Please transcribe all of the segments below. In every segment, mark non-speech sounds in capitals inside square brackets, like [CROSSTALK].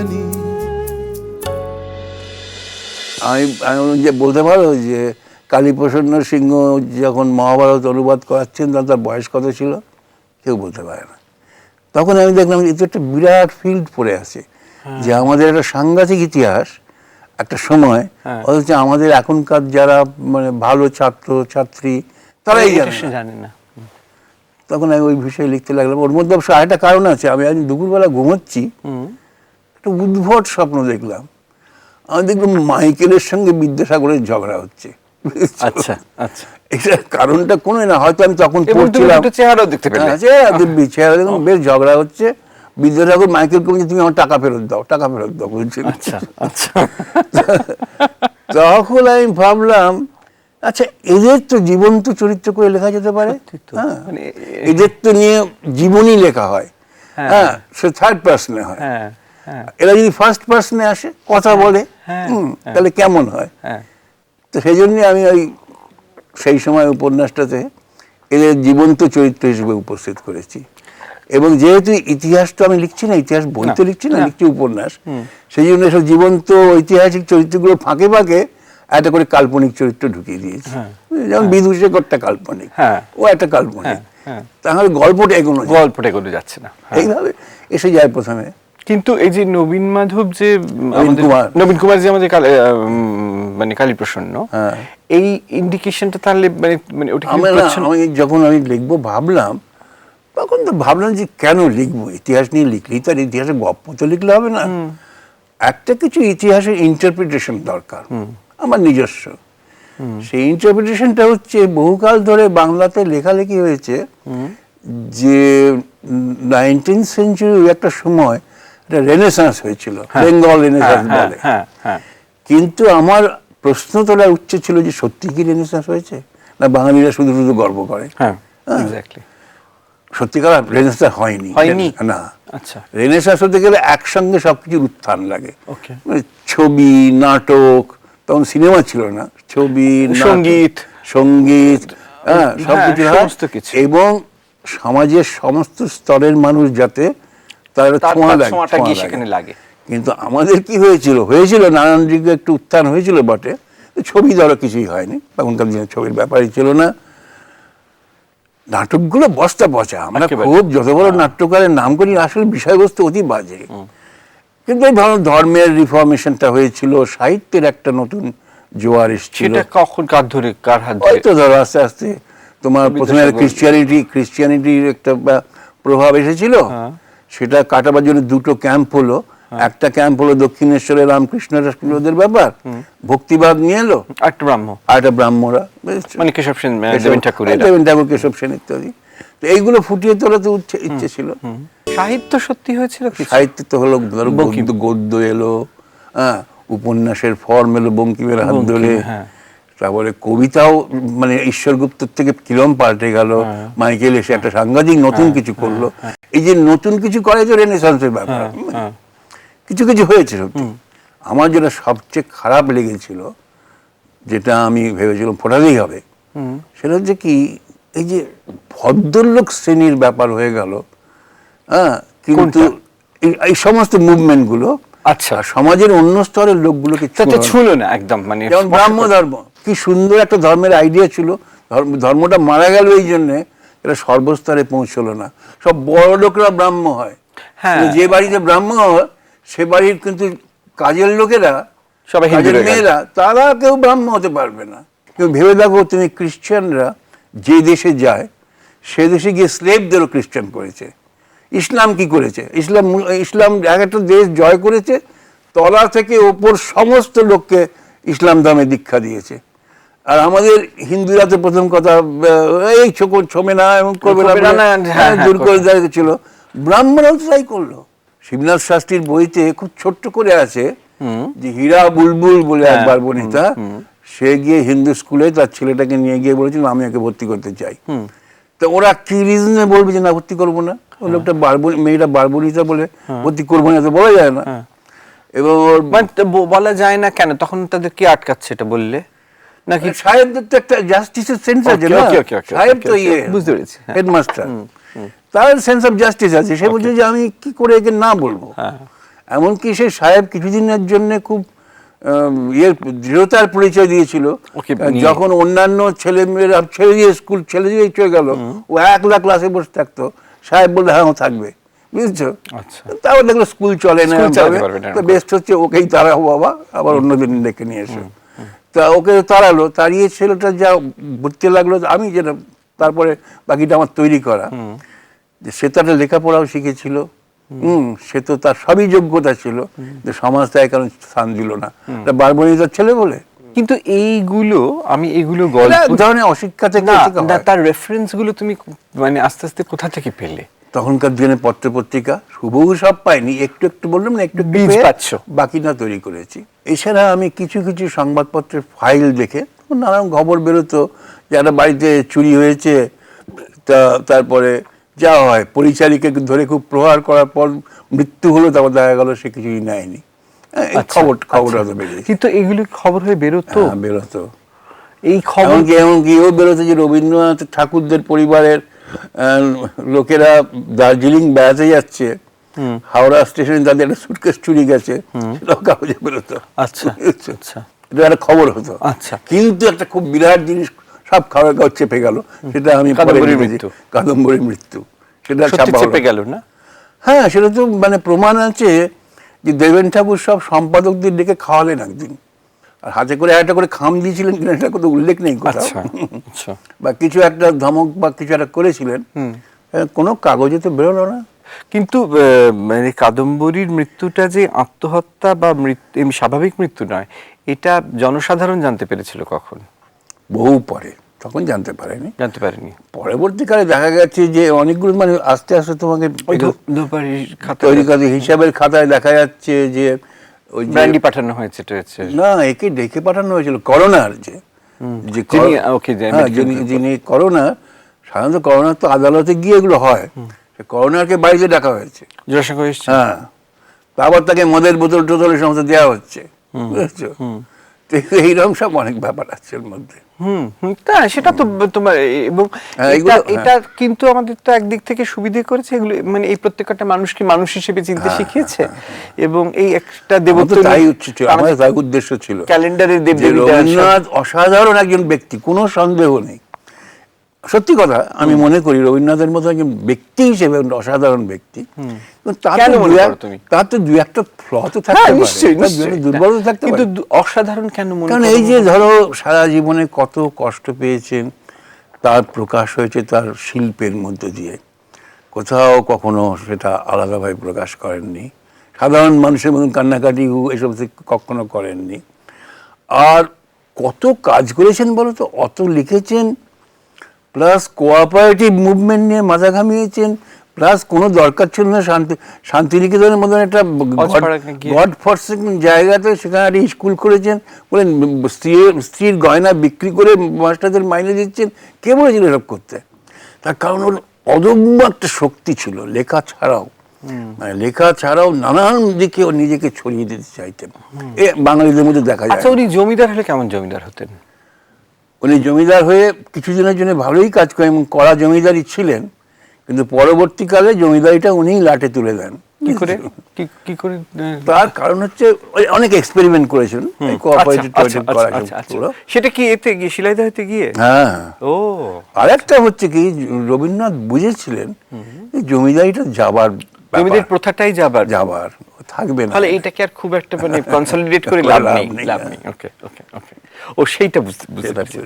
জানি। আমি আমি যে বলতে পারো যে কালীপ্রসন্ন সিংহ যখন মহাভারত অনুবাদ করাচ্ছেন তখন তার বয়স কত ছিল? কেউ বলতে পারে না। তখন আমি দেখলাম এ তো একটা বিরাট ফিল্ড পড়ে আছে যে আমাদের একটা সাংঘাতিক ইতিহাস একটা সময় হ্যাঁ। অথচ আমাদের এখনকার যারা মানে ভালো ছাত্র ছাত্রী তারাই জানে না। তখন আমি ওই বিষয়ে লিখতে লাগলাম। ওর মধ্যে অবশ্য আরেকটা কারণ আছে আমি আজ দুপুরবেলা ঘুমোচ্ছি। একটা উদ্ভট স্বপ্ন দেখলাম। আমি দেখলাম মাইকেলের সঙ্গে বিদ্যাসাগরের ঝগড়া হচ্ছে। আচ্ছা আচ্ছা। এটা কারণটা কোনো না হয়তো আমি তখন পড়ছিলাম। চেহারাও দেখতে পেলে। হ্যাঁ, চেহারা দিব্যি, চেহারা দেখলাম বেশ ঝগড়া হচ্ছে। বিদ্যাসাগর মাইকেলকে বলছে তুমি আমার টাকা ফেরত দাও টাকা ফেরত দাও বলছিল আচ্ছা আচ্ছা। [LAUGHS] তখন আমি ভাবলাম আচ্ছা এদের তো জীবন্ত চরিত্র করে লেখা যেতে পারে। হ্যাঁ মানে এদের তো নিয়ে জীবনী লেখা হয়। হ্যাঁ। হ্যাঁ সে থার্ড পার্সনে হয় হ্যাঁ। হ্যাঁ। এরা যদি ফার্স্ট পার্সনে আসে কথা বলে হ্যাঁ, হুম, হ্যাঁ। তাহলে কেমন হয় হ্যাঁ তো সেই জন্যই আমি ওই সেই সময় উপন্যাসটাতে এদের জীবন্ত চরিত্র হিসেবে উপস্থিত করেছি এবং যেহেতু ইতিহাস তো আমি লিখছি না ইতিহাস বই তো না, লিখছি না। লিখছি উপন্যাস সেই জন্য সব জীবন্ত ঐতিহাসিক চরিত্রগুলো ফাঁকে ফাঁকে একটা করে কাল্পনিক চরিত্র ঢুকিয়ে দিয়েছি হ্যাঁ। যেমন বিদূষকটা কাল্পনিক হ্যাঁ। ও একটা কাল্পনিক হ্যাঁ, হ্যাঁ। তাহলে গল্পটা এগোনো। গল্পটা এগোনো যাচ্ছে না হ্যাঁ। এইভাবে এসে যায় প্রথমে কিন্তু এই যে নবীন মাধব যে নবীন কুমার। যে আমাদের মানে কালী প্রসন্ন হ্যাঁ। এই ইন্ডিকেশনটা তাহলে মানে মানে ওটা আমি যখন আমি লিখব ভাবলাম তখন তো ভাবলাম যে কেন লিখব? ইতিহাস নিয়ে লিখলেই তো আর ইতিহাসের গপ্প তো লিখলে হবে না। একটা কিছু ইতিহাসের ইন্টারপ্রিটেশন দরকার আমার নিজস্ব। সেই ইন্টারপ্রিটেশনটা হচ্ছে বহুকাল ধরে বাংলাতে লেখালেখি হয়েছে যে নাইনটিন সেঞ্চুরি একটা সময় একটা রেনেসান্স হয়েছিল বেঙ্গল রেনেসান্স হ্যাঁ, বলে। হ্যাঁ হ্যাঁ। কিন্তু আমার প্রশ্ন তোলা উচ্চ ছিল যে সত্যি কি রেনেসান্স হয়েছে? না বাঙালিরা শুধু শুধু গর্ব করে। হ্যাঁ হ্যাঁ। সত্যিকার রেনেসান্স হয়নি? না। আচ্ছা। রেনেসান্স হতে গেলে একসঙ্গে সবকিছুর উত্থান লাগে। মানে ছবি নাটক তখন সিনেমা ছিল না। ছবি সংগীত। সংগীত হ্যাঁ সবকিছু হয়। সমস্ত কিছু। এবং সমাজের সমস্ত স্তরের মানুষ যাতে তার গিয়ে সেখানে লাগে। কিন্তু আমাদের কি হয়েছিল? হয়েছিল নানান দিকে একটু উত্থান হয়েছিল বটে। ছবি ধরো কিছুই হয়নি। তখনকার দিনে ছবির ব্যাপারই ছিল না। নাটকগুলো বস্তা পচা। আমরা খুব যত বড় নাট্যকারের নাম করি আসলে বিষয়বস্তু অতি বাজে। কিন্তু এই ধরো ধর্মের রিফরমেশনটা হয়েছিল সাহিত্যের একটা নতুন জোয়ার এসেছিল। কখন কার ধরে কার হাত ধরে? তো ধরো আস্তে আস্তে তোমার প্রথমে। ক্রিশ্চিয়ানিটি ক্রিশ্চিয়ানিটির একটা প্রভাব এসেছিল। হ্যাঁ। সেটা কাটাবার জন্য দুটো ক্যাম্প হলো। একটা ক্যাম্প হলো দক্ষিণেশ্বরে রামকৃষ্ণ ওদের ব্যাপার। ভক্তিবাদ নিয়ে এলো। একটা ব্রাহ্ম। আর একটা ব্রাহ্মরা। মানে কেশব সেন দেবেন ঠাকুর দেবেন ঠাকুর কেশব সেন ইত্যাদি। তো এইগুলো ফুটিয়ে তোলা তো ইচ্ছে ছিল। সাহিত্য সত্যি হয়েছিল সাহিত্য তো হলো ধরো। গদ্য এলো হ্যাঁ উপন্যাসের ফর্ম এলো বঙ্কিমের হাত ধরে। হ্যাঁ। তারপরে কবিতাও মানে ঈশ্বরগুপ্তর থেকে কিরম পাল্টে গেল। হ্যাঁ। মাইকেল এসে একটা সাংঘাতিক নতুন কিছু করল। এই যে নতুন কিছু করে তো রেনেসান্সের ব্যাপার। হ্যাঁ। কিছু কিছু হয়েছে সত্যি। আমার যেটা সবচেয়ে খারাপ লেগেছিল যেটা আমি ভেবেছিলাম ফোটাতেই হবে সেটা হচ্ছে কি এই যে ভদ্রলোক শ্রেণির ব্যাপার হয়ে গেল হ্যাঁ কিন্তু এই- সমস্ত মুভমেন্টগুলো আচ্ছা। সমাজের অন্য স্তরের লোকগুলোকে ছিল না। একদম মানে যেমন ব্রাহ্ম ধর্ম কি সুন্দর একটা ধর্মের আইডিয়া ছিল ধর্ম ধর্মটা মারা গেল এই জন্যে এটা সর্বস্তরে পৌঁছলো না। সব বড় লোকরা ব্রাহ্ম হয়। হ্যাঁ। যে বাড়িতে ব্রাহ্ম হয় সে বাড়ির কিন্তু কাজের লোকেরা সবাই কাজের মেয়েরা তারা কেউ ব্রাহ্ম হতে পারবে না। কেউ ভেবে দেখো তুমি ক্রিশ্চিয়ানরা যে দেশে যায় সে দেশে গিয়ে স্লেবদেরও খ্রিস্টান করেছে। ইসলাম কি করেছে? ইসলাম ইসলাম এক একটা দেশ জয় করেছে তলা থেকে ওপর সমস্ত লোককে ইসলাম ধর্মে দীক্ষা দিয়েছে। আর আমাদের হিন্দুরা তো প্রথম কথা এই ছোক ছমে না এবং করবে না হ্যাঁ, হ্যাঁ, হ্যাঁ, দূর করে করবে। দিয়েছিল ব্রাহ্মণরাও তাই করল। শিবনাথ শাস্ত্রীর বইতে খুব ছোট্ট করে আছে যে হীরা বুলবুল বলে একবার বনিতা সে গিয়ে হিন্দু স্কুলে তার ছেলেটাকে নিয়ে গিয়ে বলেছিল আমি ওকে ভর্তি করতে চাই। তো ওরা কি রিজনে বলবে যে না ভর্তি করব না? ওই লোকটা বারবনি মেয়েটা বারবনিতা বলে ভর্তি করব না তো বলা যায় না। এবং ওর মানে বলা যায় না কেন? তখন তাদের কি আটকাচ্ছে এটা বললে? নাকি সাহেবদের তো একটা জাস্টিসের সেন্স আছে না? সাহেব তো ইয়ে বুঝতে পেরেছি, হ্যাঁ। হেডমাস্টার তার সেন্স অফ জাস্টিস আছে। সে বলছে যে আমি কি করে একে না বলব? হ্যাঁ। এমনকি সে সাহেব কিছুদিনের জন্য খুব ইয়ের দৃঢ়তার পরিচয় দিয়েছিল। নিয়ে। যখন অন্যান্য ছেলে মেয়েরা ছেড়ে দিয়ে স্কুল ছেড়ে দিয়ে চলে গেল ও একলা ক্লাসে বসে থাকতো। সাহেব বললে হ্যাঁ থাকবে। বুঝছ? আচ্ছা। তারপর দেখল স্কুল চলে না তো বেস্ট হচ্ছে ওকেই তারা বাবা আবার অন্যদিন ডেকে নিয়ে এসো। তা ওকে তাড়ালো তাড়িয়ে ছেলেটা যা ঘুরতে লাগল আমি যেটা তারপরে বাকিটা আমার তৈরি করা। যে সে তার লেখাপড়াও শিখেছিল। হুম। সে তো তার সবই যোগ্যতা ছিল। যে সমাজ তাই কারণ স্থান দিল না। বারবনিতার ছেলে বলে। কিন্তু এইগুলো আমি এইগুলো এটা গল্প ধরনের অশিক্ষা থেকে। তার রেফারেন্সগুলো তুমি মানে আস্তে আস্তে কোথা থেকে পেলে? তখনকার দিনে পত্র পত্রিকা হুবহু সব পাইনি একটু একটু বললাম না একটু একটু বীজ পাচ্ছ। বাকিটা তৈরি করেছি। এছাড়া আমি কিছু কিছু সংবাদপত্রের ফাইল দেখে নানান খবর বেরোতো যারা বাড়িতে চুরি হয়েছে তা তারপরে যা হয় পরিচারিকাকে ধরে খুব প্রহার করার পর মৃত্যু হলো তারপর দেখা গেল সে কিছুই নেয়নি। হ্যাঁ, আচ্ছা, খবর খবর আচ্ছা। হয়তো বেরিয়েছে। কিন্তু এগুলো খবর হয়ে বেরোতো? হ্যাঁ, বেরোতো। এই খবর এমনকি এমনকি এও বেরোতো যে রবীন্দ্রনাথ ঠাকুরদের পরিবারের লোকেরা দার্জিলিং বেড়াতে যাচ্ছে। হাওড়া স্টেশনে তাদের একটা সুটকেস চুরি গেছে। সেটাও কাগজে বেরোতো আচ্ছা, আচ্ছা। এটা একটা খবর হতো। আচ্ছা। কিন্তু একটা খুব বিরাট জিনিস সব খাবার কাগজ চেপে গেল। সেটা আমি পরে কাদম্বরীর মৃত্যু। সেটা। চেপে গেল না? হ্যাঁ সেটা তো মানে প্রমাণ আছে যে দেবেন ঠাকুর সব সম্পাদকদের ডেকে খাওয়ালেন একদিন। আর হাতে করে একটা করে খাম দিয়েছিলেন কিনা এটা কোনো উল্লেখ নেই কোথাও। আচ্ছা আচ্ছা। বা কিছু একটা ধমক বা কিছু একটা করেছিলেন কোনো কাগজে তো বেরোলো না। কিন্তু মানে কাদম্বরীর মৃত্যুটা যে আত্মহত্যা বা মৃত্যু স্বাভাবিক মৃত্যু নয় এটা জনসাধারণ জানতে পেরেছিল কখন? বহু পরে তখন জানতে পারেনি। জানতে পারেনি। পরবর্তীকালে দেখা গেছে যে অনেকগুলো মানে আস্তে আস্তে তোমাকে খাতা তৈরি কাজে হিসাবের খাতায় দেখা যাচ্ছে যে ওই ব্র্যান্ডি পাঠানো হয়েছে হয়েছে না একে ডেকে পাঠানো হয়েছিল করোনার যে। যে ওকে, হ্যাঁ, যিনি করোনা সাধারণত করোনা তো আদালতে গিয়ে এগুলো হয়। করোনাকে বাড়িতে ডাকা হয়েছে। হ্যাঁ। তারপর তাকে মদের বোতল টোতল সমস্ত দেওয়া হচ্ছে। বুঝেছ? তো [LAUGHS] এইরকম সব অনেক ব্যাপার আছে এর মধ্যে। হুম হুম, তা সেটা তো তোমার এবং হ্যাঁ, এটা কিন্তু আমাদের তো একদিক থেকে সুবিধে করেছে এগুলো মানে এই প্রত্যেকটা মানুষকে মানুষ হিসেবে চিনতে শিখিয়েছে? এবং এই একটা দেবত্ব তাই উচিত আমাদের তাই উদ্দেশ্য ছিল। ক্যালেন্ডারের দেব রবীন্দ্রনাথ অসাধারণ একজন ব্যক্তি কোনো সন্দেহ নেই। সত্যি কথা আমি মনে করি রবীন্দ্রনাথের মতো একজন ব্যক্তি হিসেবে অসাধারণ ব্যক্তি। তার তো দু একটা থাকতে হ্যাঁ পারে দুর্বলতা থাকতে কিন্তু অসাধারণ কেন মনে কারণ এই যে ধরো সারা জীবনে কত কষ্ট পেয়েছেন তার প্রকাশ হয়েছে তার শিল্পের মধ্য দিয়ে। কোথাও কখনো সেটা আলাদাভাবে প্রকাশ করেননি। সাধারণ মানুষের মতন কান্নাকাটি এসব থেকে কখনো করেননি। আর কত কাজ করেছেন বলো তো? অত লিখেছেন প্লাস কোঅপারেটিভ মুভমেন্ট নিয়ে মাথা ঘামিয়েছেন প্লাস কোনো দরকার ছিল না শান্তি শান্তিনিকেতনের মতন একটা গড ফরসেকেন জায়গাতে সেখানে একটা স্কুল করেছেন বলেন স্ত্রীর স্ত্রীর গয়না বিক্রি করে মাস্টারদের মাইনে দিচ্ছেন কে বলেছিল এসব করতে? তার কারণ ওর অদম্য একটা শক্তি ছিল লেখা ছাড়াও। মানে লেখা ছাড়াও নানান দিকে ও নিজেকে ছড়িয়ে দিতে চাইতেন। এ বাঙালিদের মধ্যে দেখা যায়। আচ্ছা উনি জমিদার হলে কেমন জমিদার হতেন? উনি জমিদার হয়ে কিছুদিনের জন্য ভালোই কাজ করেন এবং কড়া জমিদারি ছিলেন কিন্তু পরবর্তীকালে জমিদারিটা উনি লাটে তুলে দেন। কি করে? কি কি করে? তার কারণ হচ্ছে অনেক এক্সপেরিমেন্ট করেছেন কোঅপারেটিভ আচ্ছা, করা। সেটা কি এতে গিয়ে শিলাইদা হতে গিয়ে? হ্যাঁ। ও। আরেকটা হচ্ছে কি রবীন্দ্রনাথ বুঝেছিলেন জমিদারিটা যাবার জমিদের প্রথাটাই যাবার। যাবার থাকবে না। তাহলে আর খুব একটা মানে কনসলিডেট করে [LAUGHS] লাভ নেই লাভ হ্যাঁ। নেই। ওকে ওকে ওকে ও সেইটা বুঝতে বুঝতে পারছি।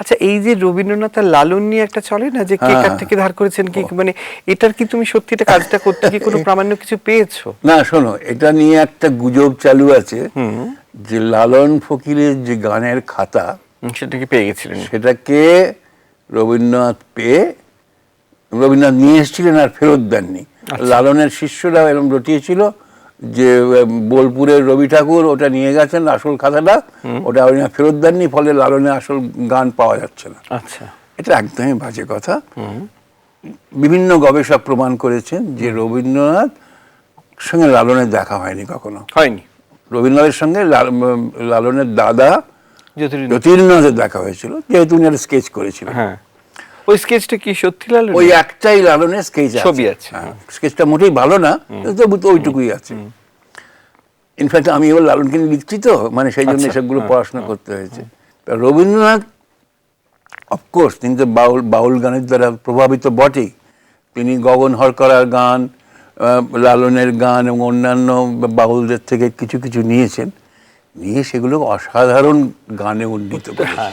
আচ্ছা এই যে রবীন্দ্রনাথ আর লালন নিয়ে একটা চলে না যে কে হ্যাঁ। কার থেকে ধার করেছেন কি মানে এটার কি তুমি সত্যি এটা কাজটা করতে কি কোনো [LAUGHS] প্রামাণ্য কিছু পেয়েছ? না শোনো এটা নিয়ে একটা গুজব চালু আছে যে লালন ফকিরের যে গানের খাতা হুম, সেটা কি পেয়ে গেছিলেন? সেটাকে রবীন্দ্রনাথ পেয়ে রবীন্দ্রনাথ নিয়ে এসেছিলেন আর ফেরত দেননি। লালনের শিষ্যরা এরকম রটিয়েছিল যে বোলপুরের রবি ঠাকুর ওটা নিয়ে গেছেন আসল খাতাটা ওটা উনি ফেরত দেননি ফলে লালনের আসল গান পাওয়া যাচ্ছে না। আচ্ছা। এটা একদমই বাজে কথা। বিভিন্ন গবেষক প্রমাণ করেছেন যে রবীন্দ্রনাথ সঙ্গে লালনের দেখা হয়নি কখনো। হয়নি। রবীন্দ্রনাথের সঙ্গে লালনের দাদা জ্যোতির্নাথের দেখা হয়েছিল যেহেতু উনি একটা স্কেচ করেছিলেন। হ্যাঁ। ওই স্কেচটা কি সত্যি লালন ওই একটাই লালনের স্কেচ ছবি আছে। স্কেচটা মোটেই ভালো না তবু তো ওইটুকুই আছে। ইনফ্যাক্ট আমি এবার লালনকে নিয়ে লিখছি তো মানে সেই জন্য আচ্ছা, এসবগুলো হ্যাঁ, পড়াশোনা করতে হয়েছে। তা রবীন্দ্রনাথ অফকোর্স তিনি তো বাউল বাউল গানের দ্বারা প্রভাবিত বটেই। তিনি গগন হরকরার গান লালনের গান এবং অন্যান্য বাউলদের থেকে কিছু কিছু নিয়েছেন। নিয়ে সেগুলো অসাধারণ গানে উন্নীত করেছেন।